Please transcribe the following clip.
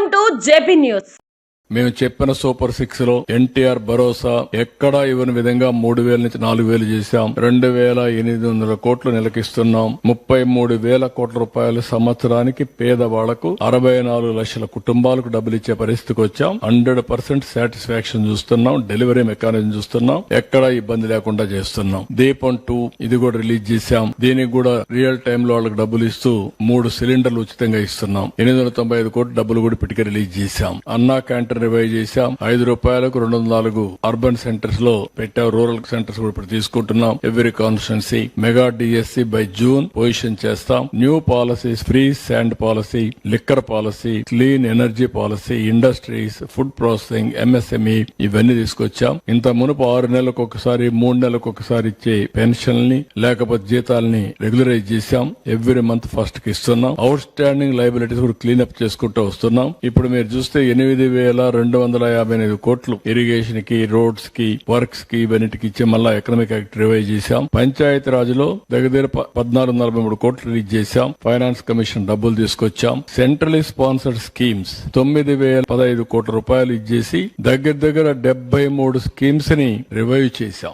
Welcome to JP news మేము చెప్పిన super సిక్స్లో ఎన్టీఆర్ భరోసా ఎక్కడా ఇవ్వని విధంగా మూడు వేల నుంచి నాలుగు వేలు చేశాం. రెండు వేల ఎనిమిది వందల కోట్లు నిలకిస్తున్నాం. ముప్పై మూడు వేల కోట్ల రూపాయలు సంవత్సరానికి పేదవాళ్ళకు అరవై నాలుగు లక్షల కుటుంబాలకు డబ్బులు ఇచ్చే పరిస్థితికి వచ్చాం. హండ్రెడ్ పర్సెంట్ సాటిస్ఫాక్షన్ చూస్తున్నాం. డెలివరీ మెకానిజం చూస్తున్నాం. ఎక్కడా ఇబ్బంది లేకుండా చేస్తున్నాం. దీపం టూ ఇది కూడా రిలీజ్ చేశాం. దీనికి కూడా రియల్ టైమ్లో వాళ్ళకి డబ్బులు ఇస్తూ మూడు సిలిండర్లు ఉచితంగా ఇస్తున్నాం. ఎనిమిది వందల తొంభై ఐదు కోట్లు డబ్బులు కూడా పిటికి రిలీజ్ చేశాం. అన్నా క్యాంటీన్ రివైజ్ చేశాం. ఐదు రూపాయలకు రెండు వందల నాలుగు అర్బన్ సెంటర్స్లో పెట్టాం. రూరల్ సెంటర్స్ కూడా ఇప్పుడు తీసుకుంటున్నాం. Every constituency mega DSC by June position చేస్తాం. New policies free sand policy liquor policy clean energy policy industries food processing MSME ఇవన్నీ తీసుకొచ్చాం. ఇంత మునుపు ఆరు నెలలకు ఒకసారి మూడు నెలలకు ఒకసారి ఇచ్చే పెన్షన్లని లేకపోతే జీతాలని రెగ్యులరైజ్ చేశాం. ఎవ్రీ మంత్ ఫస్ట్కి ఇస్తున్నాం. అవుట్ స్టాండింగ్ లైబిలిటీస్ కూడా క్లీన్ అప్ చేసుకుంటూ వస్తున్నాం. ఇప్పుడు మీరు చూస్తే ఎనిమిది వేల రెండు వందల యాభై ఎనిమిది కోట్లు ఇరిగేషన్కి రోడ్స్కి వర్క్స్కి ఇవన్నిటికి ఇచ్చి మళ్ళా ఎకనామిక్ యాక్ట్ రివైజ్ చేశాం. పంచాయతీ రాజులో దగ్గర పద్నాలుగు నలభై మూడు కోట్లు రిలీజ్ చేశాం. ఫైనాన్స్ కమిషన్ డబ్బులు తీసుకొచ్చాం. సెంట్రలీ స్పాన్సర్డ్ స్కీమ్స్ తొమ్మిది వేల పదహైదు కోట్ల రూపాయలు ఇచ్చేసి దగ్గర దగ్గర డెబ్బై మూడు స్కీమ్స్ని రివైవ్ చేశాం.